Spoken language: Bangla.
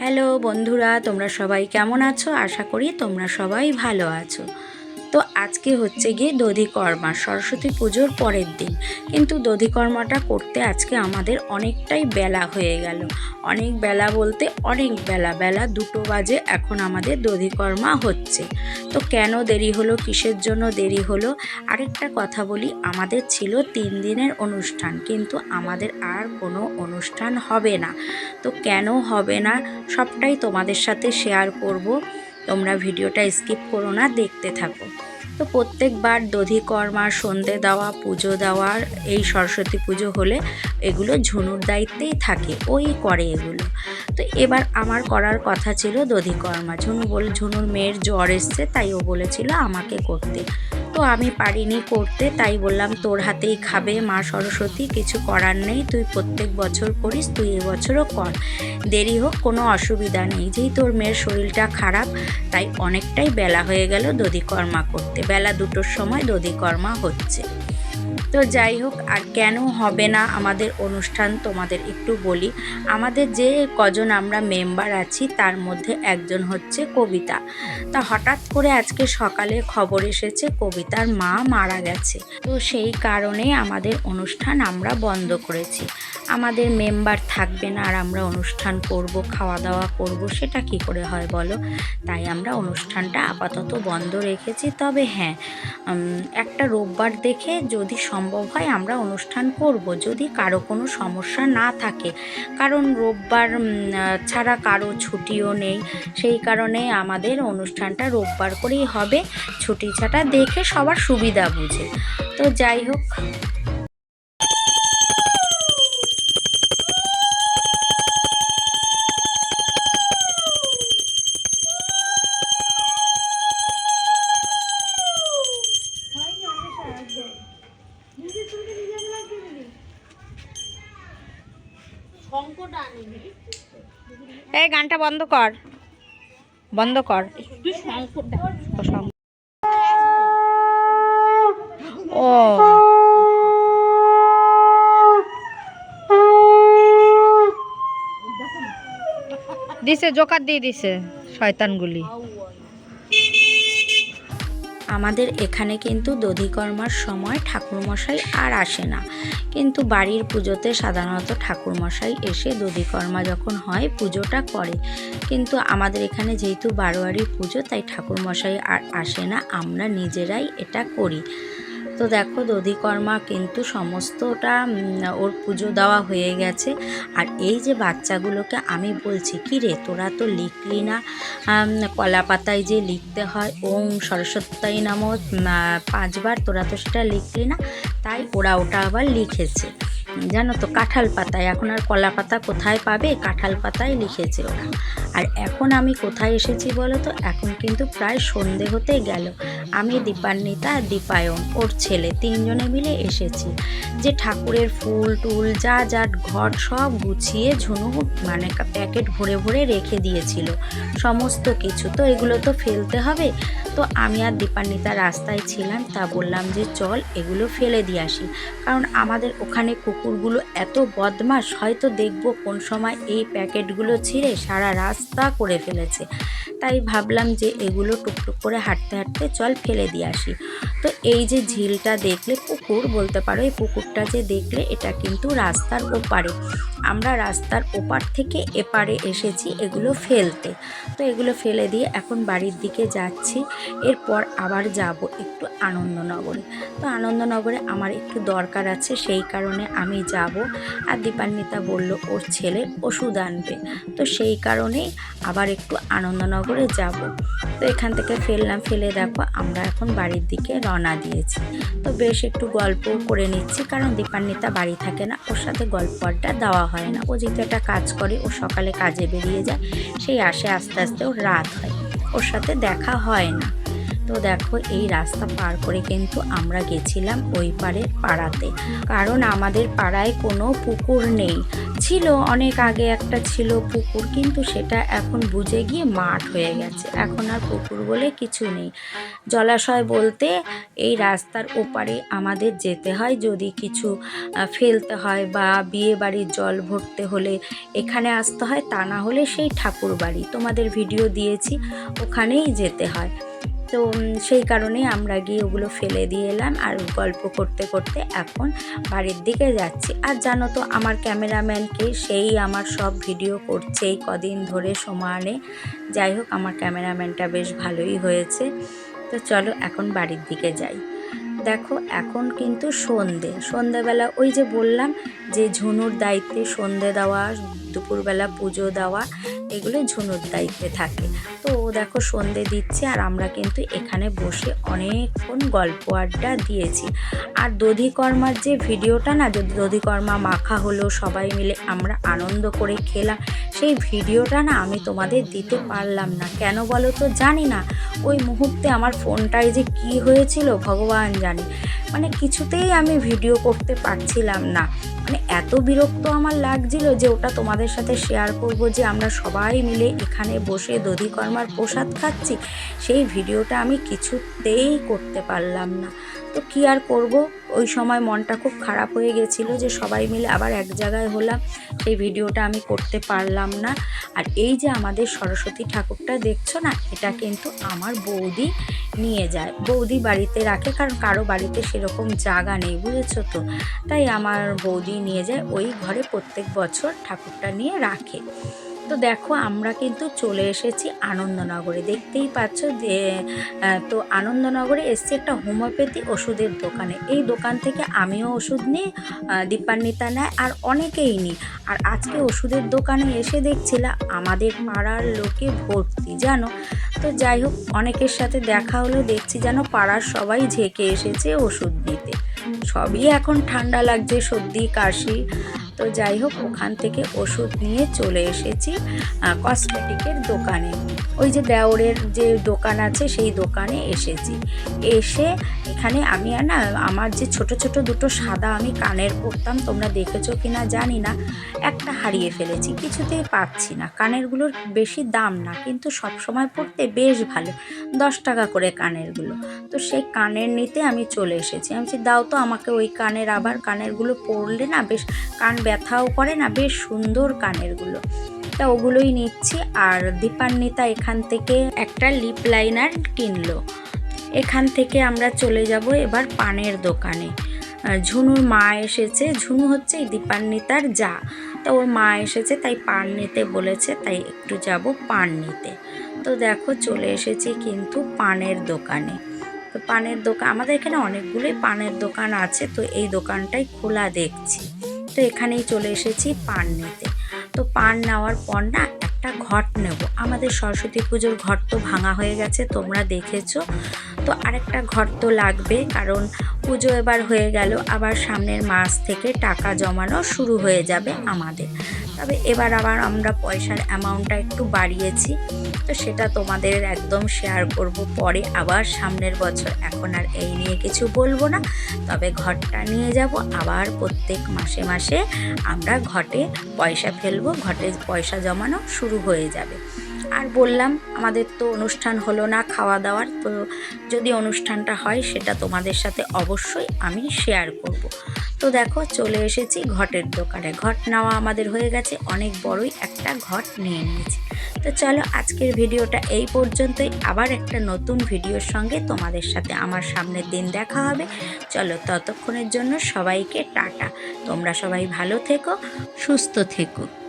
হ্যালো বন্ধুরা তোমরা সবাই কেমন আছো? আশা করি তোমরা সবাই ভালো আছো। তো আজকে হচ্ছে গিয়ে দধিকর্মা, সরস্বতী পুজোর পরের দিন। কিন্তু দধিকর্মাটা করতে আজকে আমাদের অনেকটাই বেলা হয়ে গেল। অনেক বেলা বলতে অনেক বেলা বেলা দুটো বাজে এখন আমাদের দধিকর্মা হচ্ছে। তো কেন দেরি হলো, কিসের জন্য দেরি হলো? আরেকটা কথা বলি, আমাদের ছিল তিন দিনের অনুষ্ঠান, কিন্তু আমাদের আর কোনো অনুষ্ঠান হবে না। তো কেন হবে না, সবটাই তোমাদের সাথে শেয়ার করব। তোমরা ভিডিওটা স্কিপ করো না, দেখতে থাকো। তো প্রত্যেকবার দধিকর্মা সন্ধে দেওয়া, পুজো দেওয়ার এই সরস্বতী পুজো হলে এগুলো ঝুনুর দায়িত্বেই থাকে, ওই করে এগুলো। তো এবার আমার করার কথা ছিল দধিকর্মা ঝুনু বলে, ঝুনুর মেয়ের জ্বর এসছে, তাই ও বলেছিল আমাকে করতে। তো আমি পারিনি করতে, তাই বললাম, তোর হাতেই খাবে মা সরস্বতী, কিছু করার নেই, তুই প্রত্যেক বছর করিস, তুই এবছরও কর। দেরি হোক, কোনো অসুবিধা নেই। যেই তোর মেয়ের শরীরটা খারাপ, তাই অনেকটাই বেলা হয়ে গেল দধিকর্মা করতে। বেলা দুটোর সময় দধিকর্মা হচ্ছে। তো যাই হোক, আর কেন হবে না আমাদের অনুষ্ঠান তোমাদের একটু বলি। আমাদের যে কজন আমরা মেম্বার আছি, তার মধ্যে একজন হচ্ছে কবিতা। তা হঠাৎ করে আজকে সকালে খবর এসেছে, কবিতার মা মারা গেছে। তো সেই কারণে আমাদের অনুষ্ঠান আমরা বন্ধ করেছি। আমাদের মেম্বার থাকবে না, আর আমরা অনুষ্ঠান করব খাওয়া দাওয়া করব, সেটা কি করে হয় বলো? তাই আমরা অনুষ্ঠানটা আপাতত বন্ধ রেখেছি। তবে হ্যাঁ একটা রোববার দেখে যদি সম্ভব হয় আমরা অনুষ্ঠান করব, যদি কারও কোনো সমস্যা না থাকে। কারণ রোববার ছাড়া কারও ছুটিও নেই। সেই কারণে আমাদের অনুষ্ঠানটা রোববার করেই হবে। ছুটি ছাটা দেখে সবার সুবিধা বুঝে। তো যাই হোক। এই গানটা বন্ধ কর। বন্ধ কর। ও। দিছে জোকার দিয়ে দিছে শয়তানগুলি। আমাদের এখানে কিন্তু দধিকর্মার সময় ঠাকুরমশাই আর আসে না। কিন্তু বাড়ির পুজোতে সাধারণত ঠাকুরমশাই এসে দধিকর্মা যখন হয়, পুজোটা করে। কিন্তু আমাদের এখানে যেহেতু বারোয়ারি পুজো, তাই ঠাকুরমশাই আর আসে না। আমরা নিজেরাই এটা করি। তো দেখো দধিকর্মা কিন্তু সমস্তটা ওর পুজো দেওয়া হয়ে গেছে। আর এই যে বাচ্চাগুলোকে আমি বলছি, কি রে, তোরা তো লিখলি না? কলা পাতায় যে লিখতে হয়, ওম সরস্বতী নাম পাঁচবার, তোরা তো সেটা লিখলি না? তাই ওরা ওটা আবার লিখেছে। জানো তো, কাঁঠাল পাতায়, এখন আর কলা পাতা কোথায় পাবে? কাঁঠাল পাতায় লিখেছে ওরা। আর এখন আমি কোথায় এসেছি বলো তো? এখন কিন্তু প্রায় সন্ধে হতে গেল। আমি দীপান্বিতা, দীপায়ন, ওর ছেলে তিনজনে মিলে এসেছি। যে ঠাকুরের ফুল, টুল, যা যা ঘট সব গুছিয়ে ঝুনু মানে প্যাকেট ভরে ভরে রেখে দিয়েছিল। সমস্ত কিছু তো এগুলো তো ফেলতে হবে। তো আমি আর দীপান্বিতা রাস্তায় ছিলাম, তা বললাম যে চল এগুলো ফেলে দিয়ে আসি। কারণ আমাদের ওখানে কুকুরগুলো এত বদমাস হয়তো দেখব কোন সময় এই প্যাকেটগুলো ছিঁড়ে সারা রাস্তা করে ফেলেছে তাই ভাবলাম যে এগুলো টুকটুক করে হাঁটতে হাঁটতে চল ফেলে দিয়ে আসি। তো এই যে ঝিলটা দেখলে পুকুর বলতে পারো, এই পুকুরটা যে দেখলে এটা কিন্তু রাস্তার ওপারে। আমরা রাস্তার ওপার থেকে এপারে এসেছি এগুলো ফেলতে। তো এগুলো ফেলে দিয়ে এখন বাড়ির দিকে যাচ্ছি, এরপর আবার যাব একটু আনন্দনগরে। তো আনন্দনগরে আমার একটু দরকার আছে, সেই কারণে আমি যাব। আর দীপান্বিতা বলল, ওর ছেলের ওষুধ আনবে। তো সেই কারণেই আবার একটু আনন্দনগরে যাব। তো এখান থেকে ফেললাম, ফেলে দেখো আমরা এখন বাড়ির দিকে রওনা দিয়েছি। তো বেশ একটু গল্প করে নিচ্ছি, কারণ দীপান্বিতা বাড়ি থাকে না, ওর সাথে গল্প আড্ডা দেওয়া হয় না। ও যেহেতু একটা কাজ করে, ও সকালে কাজে বেরিয়ে যায়, সেই আসে আস্তে আস্তে ওর রাত হয়। ওর সাথে দেখা হয় না। তো দেখো, এই রাস্তা পার করে কিন্তু আমরা গেছিলাম ওই পারে পাড়াতে। কারণ আমাদের পাড়ায় কোনো পুকুর নেই। ছিল, অনেক আগে একটা ছিল পুকুর, কিন্তু সেটা এখন বুঝে গিয়ে মাঠ হয়ে গেছে। এখন আর পুকুর বলে কিছু নেই। জলাশয় বলতে এই রাস্তার ওপারে আমাদের যেতে হয়। যদি কিছু ফেলতে হয় বা বিয়ে বাড়ির জল ভরতে হলে এখানে আসতে হয়, তা না হলে সেই ঠাকুর বাড়ি তোমাদের ভিডিও দিয়েছি, ওখানেই যেতে হয়। তো সেই কারণে আমরা গিয়ে ওগুলো ফেলে দিয়ে এলাম আর গল্প করতে করতে এখন বাড়ির দিকে যাচ্ছি। আর জানো তো, আমার ক্যামেরাম্যানকে সেই আমার সব ভিডিও করছে এই কদিন ধরে সমানে। যাই হোক, আমার ক্যামেরাম্যানটা বেশ ভালোই হয়েছে। তো চলো, এখন বাড়ির দিকে যাই। দেখো, এখন কিন্তু সন্ধে। সন্ধেবেলা ওই যে বললাম যে ঝুনুর দায়িত্বে সন্ধে দেওয়া, দুপুরবেলা পুজো দেওয়া এগুলো ঝুনুর দায়িত্বে থাকে। তো ও দেখো সন্ধে দিচ্ছে আর আমরা কিন্তু এখানে বসে অনেকক্ষণ গল্প আড্ডা দিয়েছি। আর দধিকর্মার যে ভিডিওটা না যে দধিকর্মা মাখা হলো, সবাই মিলে আমরা আনন্দ করে খেলাম, সেই ভিডিওটা না আমি তোমাদের দিতে পারলাম না। কেন বলো তো জানি না। ওই মুহূর্তে আমার ফোনটায় যে কি হয়েছিল, ভগবান জানে। মানে কিছুতেই আমি ভিডিও করতে পারছিলাম না। মানে এত বিরক্ত আমার লাগছিল যে ওটা তোমাদের সাথে শেয়ার করব যে আমরা সবাই মিলে এখানে বসে দধিকর্মার প্রসাদ খাচ্ছি, সেই ভিডিওটা আমি কিছুতেই করতে পারলাম না। তো কি আর করব? ওই সময় মনটা খুব খারাপ হয়ে গেছিল যে সবাই মিলে আবার এক জায়গায় হলাম, সেই ভিডিওটা আমি করতে পারলাম না। আর এই যে আমাদের সরস্বতী ঠাকুরটা দেখছ না, এটা কিন্তু আমার বৌদি নিয়ে যায়। বৌদি বাড়িতে রাখে, কারণ কারও বাড়িতে সেরকম জায়গা নেই, বুঝেছ তো? তাই আমার বৌদি নিয়ে যায়, ওই ঘরে প্রত্যেক বছর ঠাকুরটা নিয়ে রাখে। তো দেখো, আমরা কিন্তু চলে এসেছি আনন্দনগরে। দেখতেই পাচ্ছ যে তো আনন্দনগরে এসছি একটা হোমিওপ্যাথি ওষুধের দোকানে। এই দোকান থেকে আমিও ওষুধ নিই দীপান্বিতা নেয় আর অনেকেই নিই। আর আজকে ওষুধের দোকানে এসে দেখছিলাম আমাদের পাড়ার লোকে ভর্তি, জানো? তো যাই হোক, অনেকের সাথে দেখা হলো, দেখছি যেন পাড়ার সবাই ঝেঁকে এসেছে ওষুধ নিতে। সবই এখন ঠান্ডা লাগছে, সর্দি, কাশি তো যাই হোক, ওখান থেকে ওষুধ নিয়ে চলে এসেছি কসমেটিকের দোকানে। ওই যে দেওরের যে দোকান আছে, সেই দোকানে এসেছি। এসে এখানে আমি আর না, আমার যে ছোট ছোট দুটো সাদা আমি কানের পরতাম, তোমরা দেখেছ কি না জানি না, একটা হারিয়ে ফেলেছি, কিছুতেই পাচ্ছি না। কানেরগুলোর বেশি দাম না, কিন্তু সব সময় পরতে বেশ ভালো। দশ টাকা করে কানেরগুলো। তো সেই কানের নিতে আমি চলে এসেছি। আমি দাও তো আমাকে ওই কানের আবার কানেরগুলো পরলে না বেশ কান ব্যথাও করে না, বেশ সুন্দর কানেরগুলো। তা ওগুলোই নিচ্ছি আর দীপান্বিতা এখান থেকে একটা লিপ লাইনার কিনলো। এখান থেকে আমরা চলে যাব এবার পানের দোকানে। ঝুনুর মা এসেছে। ঝুনু হচ্ছে এই দীপান্বিতার যা। তা ওর মা এসেছে, তাই পান নিতে বলেছে, তাই একটু যাব পান নিতে। তো দেখো চলে এসেছি কিন্তু পানের দোকানে। তো পানের দোকান আমাদের এখানে অনেকগুলোই পানের দোকান আছে, তো এই দোকানটাই খোলা দেখছি। তো এখানেই চলে এসেছি পান নিতে। তো পান নেওয়ার পর না একটা ঘট নেব। আমাদের সরস্বতী পুজোর ঘট তো ভাঙা হয়ে গেছে, তোমরা দেখেছ। তো আরেকটা ঘর তো লাগবে, কারণ পুজো এবার হয়ে গেল। আবার সামনের মাস থেকে টাকা জমানো শুরু হয়ে যাবে আমাদের। তবে এবার আবার আমরা পয়সার অ্যামাউন্টটা একটু বাড়িয়েছি। তো সেটা তোমাদের একদম শেয়ার করব পরে। আবার সামনের বছর, এখন আর এই নিয়ে কিছু বলব না। তবে ঘরটা নিয়ে যাব। আবার প্রত্যেক মাসে মাসে আমরা ঘটে পয়সা ফেলব, ঘটে পয়সা জমানো শুরু হয়ে যাবে। আর বললাম, আমাদের তো অনুষ্ঠান হলো না খাওয়া দাওয়ার তো যদি অনুষ্ঠানটা হয়, সেটা তোমাদের সাথে অবশ্যই আমি শেয়ার করব। তো দেখো, চলে এসেছি ঘটের দোকানে। ঘট নেওয়া আমাদের হয়ে গেছে, অনেক বড়ই একটা ঘট নিয়ে নিয়েছি। তো চলো, আজকের ভিডিওটা এই পর্যন্তই। আবার একটা নতুন ভিডিওর সঙ্গে তোমাদের সাথে আমার সামনের দিন দেখা হবে। চলো, ততক্ষণের জন্য সবাইকে টাটা। তোমরা সবাই ভালো থেকো, সুস্থ থেকো।